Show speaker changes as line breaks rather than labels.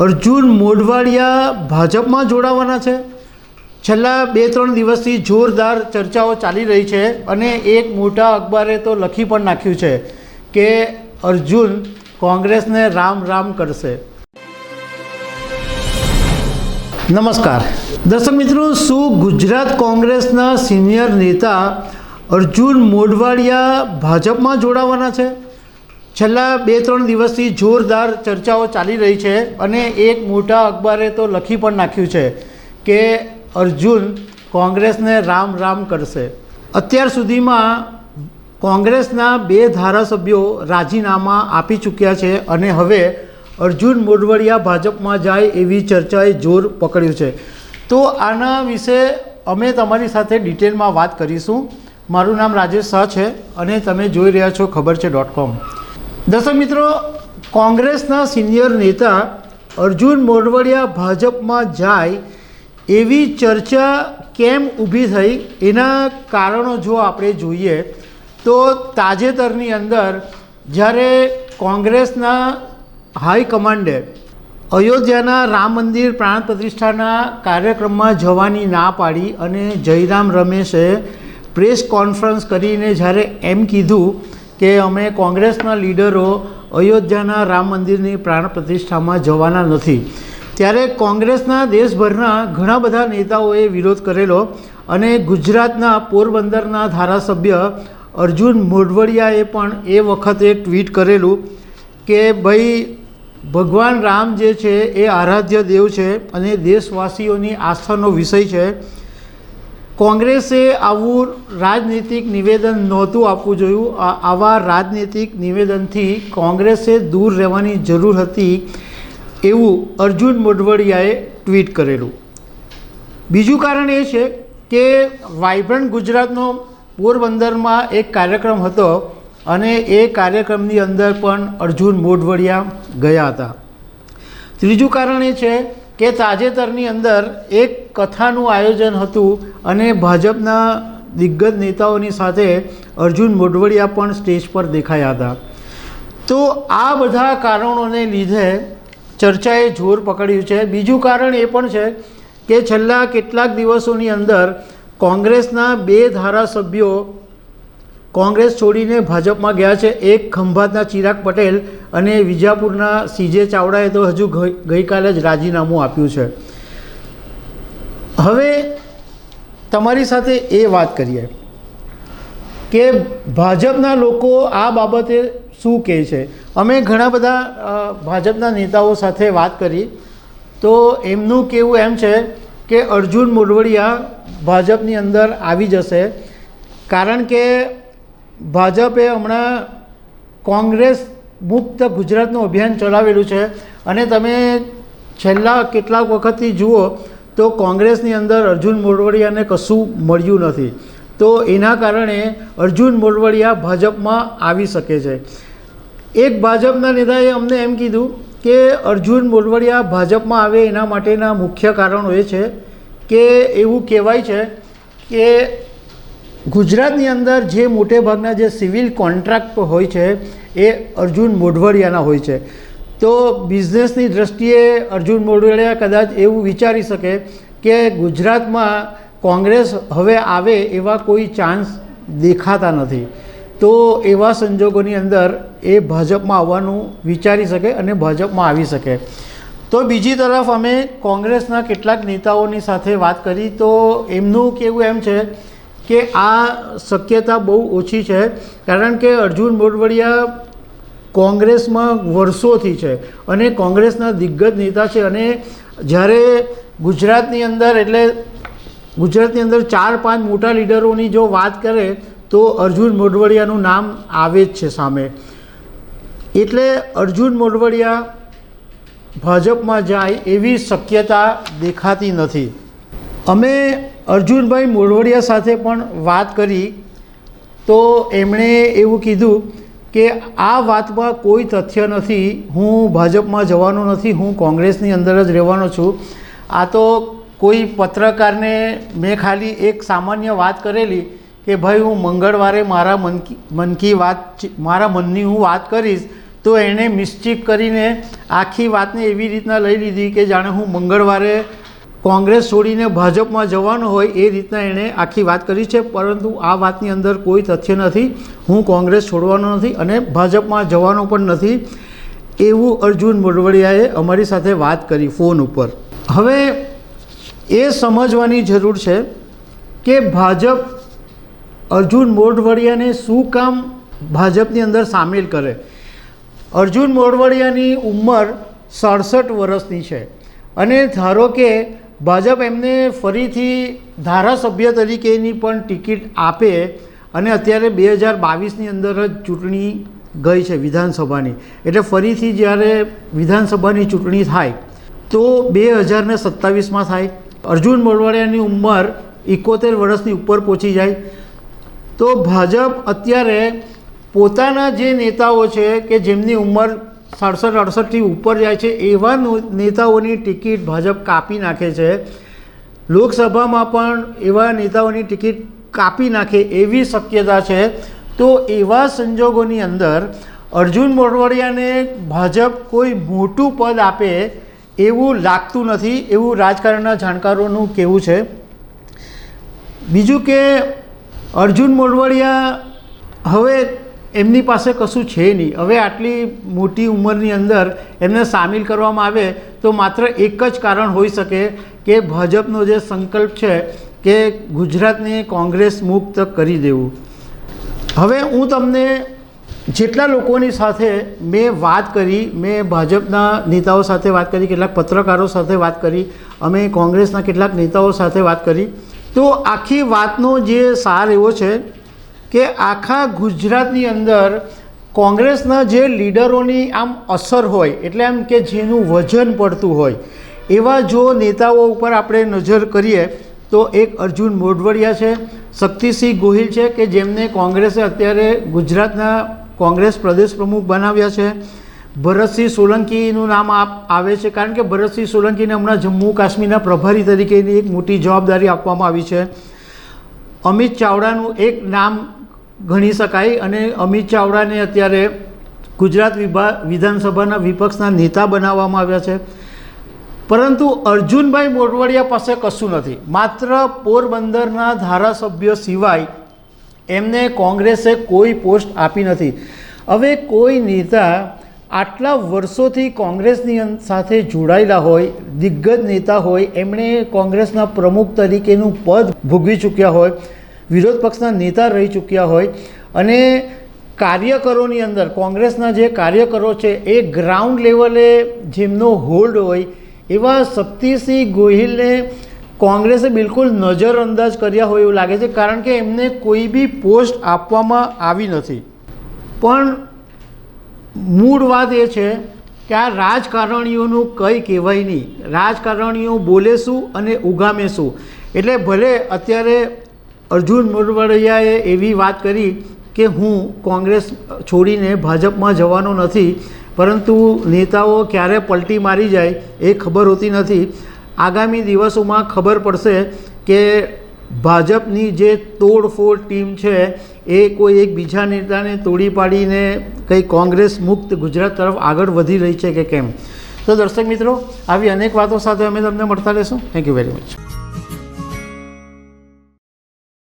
અર્જુન મોઢવાડિયા ભાજપમાં જોડાવાના છે. છેલ્લા બે ત્રણ દિવસથી જોરદાર ચર્ચાઓ ચાલી રહી છે અને એક મોટા અખબારે તો લખી પણ નાખ્યું છે કે અર્જુન કોંગ્રેસને રામ રામ કરશે. નમસ્કાર. દર્શક મિત્રો, શું ગુજરાત કોંગ્રેસના સિનિયર નેતા અર્જુન મોઢવાડિયા ભાજપમાં જોડાવાના છે? છેલ્લા બે ત્રણ દિવસથી જોરદાર ચર્ચાઓ ચાલી રહી છે અને એક મોટા અખબારે તો લખી પણ નાખ્યું છે કે અર્જુન કોંગ્રેસને રામ રામ કરશે. અત્યાર સુધીમાં કોંગ્રેસના બે ધારાસભ્યો રાજીનામા આપી ચૂક્યા છે અને હવે અર્જુન મોઢવડિયા ભાજપમાં જાય એવી ચર્ચાએ જોર પકડ્યું છે. તો આના વિશે અમે તમારી સાથે ડિટેલમાં વાત કરીશું. મારું નામ રાજેશ શાહ છે અને તમે જોઈ રહ્યા છો ખબર છે ડોટ કોમ. દર્શક મિત્રો, કોંગ્રેસના સિનિયર નેતા અર્જુન મોઢવડિયા ભાજપમાં જાય એવી ચર્ચા કેમ ઊભી થઈ? એના કારણો જો આપણે જોઈએ, તો તાજેતરની અંદર જ્યારે કોંગ્રેસના હાઈકમાન્ડે અયોધ્યાના રામ મંદિર પ્રાણ પ્રતિષ્ઠાના કાર્યક્રમમાં જવાની ના પાડી અને જયરામ રમેશે પ્રેસ કોન્ફરન્સ કરીને જ્યારે એમ કીધું કે અમે કોંગ્રેસના લીડરો અયોધ્યાના રામ મંદિરની પ્રાણ પ્રતિષ્ઠામાં જવાના નથી. ત્યારે કોંગ્રેસના દેશભરના ઘણા બધા નેતાઓએ વિરોધ કરેલો અને ગુજરાતના પોરબંદરના ધારાસભ્ય અર્જુન મોઢવડિયાએ પણ એ વખતે ટ્વીટ કરેલું કે ભાઈ, ભગવાન રામ જે છે એ આરાધ્ય દેવ છે અને દેશવાસીઓની આસ્થાનો વિષય છે. કોંગ્રેસે આવું રાજનીતિક નિવેદન નહોતું આપવું જોયું. આવા રાજનીતિક નિવેદનથી કોંગ્રેસે દૂર રહેવાની જરૂર હતી એવું અર્જુન મોઢવડિયાએ ટ્વીટ કરેલું. બીજું કારણ એ છે કે વાઇબ્રન્ટ ગુજરાતનો પોરબંદરમાં એક કાર્યક્રમ હતો અને એ કાર્યક્રમની અંદર પણ અર્જુન મોઢવડિયા ગયા હતા. ત્રીજું કારણ એ છે કે તાજેતરની અંદર એક કથાનું આયોજન હતું અને ભાજપના દિગ્ગજ નેતાઓની સાથે અર્જુન મોઢવડિયા પણ સ્ટેજ પર દેખાયા હતા. તો આ બધા કારણોને લીધે ચર્ચાએ જોર પકડ્યું છે. બીજું કારણ એ પણ છે કે છેલ્લા કેટલાક દિવસોની અંદર કોંગ્રેસના બે ધારાસભ્યો કોંગ્રેસ છોડીને ભાજપમાં ગયા છે. એક ખંભાતના ચિરાગ પટેલ અને વિજાપુરના સીજે ચાવડાએ તો હજુ ગઈ- ગઈકાલે જ રાજીનામું આપ્યું છે. હવે તમારી સાથે એ વાત કરીએ કે ભાજપના લોકો આ બાબતે શું કહે છે? અમે ઘણા બધા ભાજપના નેતાઓ સાથે વાત કરી. તો એમનું કહેવું એમ છે કે અર્જુન મોરવડિયા ભાજપની અંદર આવી જશે. કારણ કે ભાજપે હમણાં કોંગ્રેસ મુક્ત ગુજરાતનું અભિયાન ચલાવેલું છે. અને તમે છેલ્લા કેટલાક વખતથી જુઓ તો કોંગ્રેસની અંદર અર્જુન મોરવડિયાને કશું મળ્યું નથી. તો એના કારણે અર્જુન મોરવડિયા ભાજપમાં આવી શકે છે. એક ભાજપના નેતાએ અમને એમ કીધું કે અર્જુન મોરવડિયા ભાજપમાં આવે એના માટેના મુખ્ય કારણો એ છે કે એવું કહેવાય છે કે ગુજરાતની અંદર જે મોટે ભાગના જે સિવિલ કોન્ટ્રાક્ટ હોય છે, એ અર્જુન મોઢવડિયાના હોય છે. તો બિઝનેસની દ્રષ્ટિએ અર્જુન મોઢવડિયા કદાચ એવું વિચારી શકે કે ગુજરાતમાં કોંગ્રેસ હવે આવે એવા કોઈ ચાન્સ દેખાતા નથી. તો એવા સંજોગોની અંદર એ ભાજપમાં આવવાનું વિચારી શકે અને ભાજપમાં આવી શકે. તો બીજી તરફ અમે કોંગ્રેસના કેટલાક નેતાઓની સાથે વાત કરી, તો એમનું કહેવું એમ છે કે આ શક્યતા બહુ ઓછી છે, કારણ કે અર્જુન મોઢવડિયા કોંગ્રેસમાં વર્ષોથી છે અને કોંગ્રેસના દિગ્ગજ નેતા છે અને જ્યારે ગુજરાતની અંદર એટલે ગુજરાતની અંદર ચાર પાંચ મોટા લીડરોની જો વાત કરે તો અર્જુન મોઢવડિયાનું નામ આવે જ છે સામે. એટલે અર્જુન મોઢવડિયા ભાજપમાં જાય એવી શક્યતા દેખાતી નથી. અમે અર્જુનભાઈ મોઢવડિયા સાથે પણ વાત કરી, તો એમણે એવું કીધું કે આ વાતમાં કોઈ તથ્ય નથી, હું ભાજપમાં જવાનો નથી, હું કોંગ્રેસની અંદર જ રહેવાનો છું. આ તો કોઈ પત્રકારને મેં ખાલી એક સામાન્ય વાત કરેલી કે ભાઈ હું મંગળવારે મારા મન મન કી વાત મારા મનની હું વાત કરીશ, તો એણે મિસ્ચીક કરીને આખી વાતને એવી રીતના લઈ લીધી કે જાણે હું મંગળવારે કોંગ્રેસ છોડીને ભાજપમાં જવાનું હોય એ રીતના એણે આખી વાત કરી છે, પરંતુ આ વાતની અંદર કોઈ તથ્ય નથી. હું કોંગ્રેસ છોડવાનો નથી અને ભાજપમાં જવાનો પણ નથી એવું અર્જુન મોડવડિયાએ અમારી સાથે વાત કરી ફોન ઉપર. હવે એ સમજવાની જરૂર છે કે ભાજપ અર્જુન મોઢવડિયાને શું કામ ભાજપની અંદર સામેલ કરે. અર્જુન મોઢવડિયાની ઉંમર સડસઠ વર્ષની છે અને ધારો કે ભાજપ એમને ફરીથી ધારાસભ્ય તરીકેની પણ ટિકિટ આપે અને અત્યારે બે હજાર બાવીસની અંદર જ ચૂંટણી ગઈ છે વિધાનસભાની. એટલે ફરીથી જ્યારે વિધાનસભાની ચૂંટણી થાય, તો બે હજારને સત્તાવીસમાં થાય. અર્જુન મોઢવાડિયાની ઉંમર એકોતેર વર્ષની ઉપર પહોંચી જાય. તો ભાજપ અત્યારે પોતાના જે નેતાઓ છે કે જેમની ઉંમર સડસઠ અડસઠથી ઉપર જાય છે. એવા નેતાઓની ટિકિટ ભાજપ કાપી નાખે છે. લોકસભામાં પણ એવા નેતાઓની ટિકિટ કાપી નાખે એવી શક્યતા છે. તો એવા સંજોગોની અંદર અર્જુન મોઢવાડિયાને ભાજપ કોઈ મોટું પદ આપે એવું લાગતું નથી એવું રાજકારણના જાણકારોનું કહેવું છે. બીજું કે અર્જુન મોઢવાડિયા હવે એમની પાસે કશું છે નહીં. હવે આટલી મોટી ઉંમરની અંદર એમને સામેલ કરવામાં આવે તો માત્ર એક જ કારણ હોઈ શકે કે ભાજપનો જે સંકલ્પ છે કે ગુજરાતને કોંગ્રેસ મુક્ત કરી દેવું. હવે હું તમને જેટલા લોકોની સાથે મેં વાત કરી, મેં ભાજપના નેતાઓ સાથે વાત કરી, કેટલાક પત્રકારો સાથે વાત કરી, અમે કોંગ્રેસના કેટલાક નેતાઓ સાથે વાત કરી, તો આખી વાતનો જે સાર એવો છે કે આખા ગુજરાતની અંદર કોંગ્રેસના જે લીડરોની આમ અસર હોય, એટલે એમ કે જેનું વજન પડતું હોય, એવા જો નેતાઓ ઉપર આપણે નજર કરીએ, તો એક અર્જુન મોઢવડિયા છે, શક્તિસિંહ ગોહિલ છે, કે જેમને કોંગ્રેસે અત્યારે ગુજરાતના કોંગ્રેસ પ્રદેશ પ્રમુખ બનાવ્યા છે. ભરતસિંહ સોલંકીનું નામ આવે છે, કારણ કે ભરતસિંહ સોલંકીને હમણાં જમ્મુ કાશ્મીરના પ્રભારી તરીકેની એક મોટી જવાબદારી આપવામાં આવી છે. અમિત ચાવડાનું એક નામ ગણી શકાય અને અમિત ચાવડાને અત્યારે ગુજરાત વિભા, વિધાનસભાના વિપક્ષના નેતા બનાવવામાં આવ્યા છે. પરંતુ અર્જુનભાઈ મોરવાડિયા પાસે કશું નથી. માત્ર પોરબંદરના ધારાસભ્ય સિવાય એમને કોંગ્રેસે કોઈ પોસ્ટ આપી નથી. હવે કોઈ નેતા આટલા વર્ષોથી કોંગ્રેસની સાથે જોડાયેલા હોય, દિગ્ગજ નેતા હોય, એમણે કોંગ્રેસના પ્રમુખ તરીકેનું પદ ભોગવી ચૂક્યા હોય વિરોધ પક્ષના નેતા રહી ચૂક્યા હોય અને કાર્યકરોની અંદર, કોંગ્રેસના જે કાર્યકરો છે, એ ગ્રાઉન્ડ લેવલે જેમનો હોલ્ડ હોય, એવા શક્તિસિંહ ગોહિલને કોંગ્રેસે બિલકુલ નજરઅંદાજ કર્યા હોય એવું લાગે છે, કારણ કે એમને કોઈ બી પોસ્ટ આપવામાં આવી નથી. પણ મૂળ વાત એ છે કે આ રાજકારણીઓનું કંઈ કહેવાય નહીં. રાજકારણીઓ બોલે શું અને ઉગામે શું? એટલે ભલે અત્યારે અર્જુન મોઢવાડિયાએ એવી વાત કરી કે હું કોંગ્રેસ છોડીને ભાજપમાં જવાનો નથી, પરંતુ નેતાઓ ક્યારે પલટી મારી જાય એ ખબર હોતી નથી. આગામી દિવસોમાં ખબર પડશે કે ભાજપની જે તોડફોડ ટીમ છે, એ કોઈ એક બીજા નેતાને તોડી પાડીને કંઈ કોંગ્રેસ મુક્ત ગુજરાત તરફ આગળ વધી રહી છે કે કેમ? તો દર્શક મિત્રો, આવી અનેક વાતો સાથે અમે તમને મળતા રહેશું. Thank you very much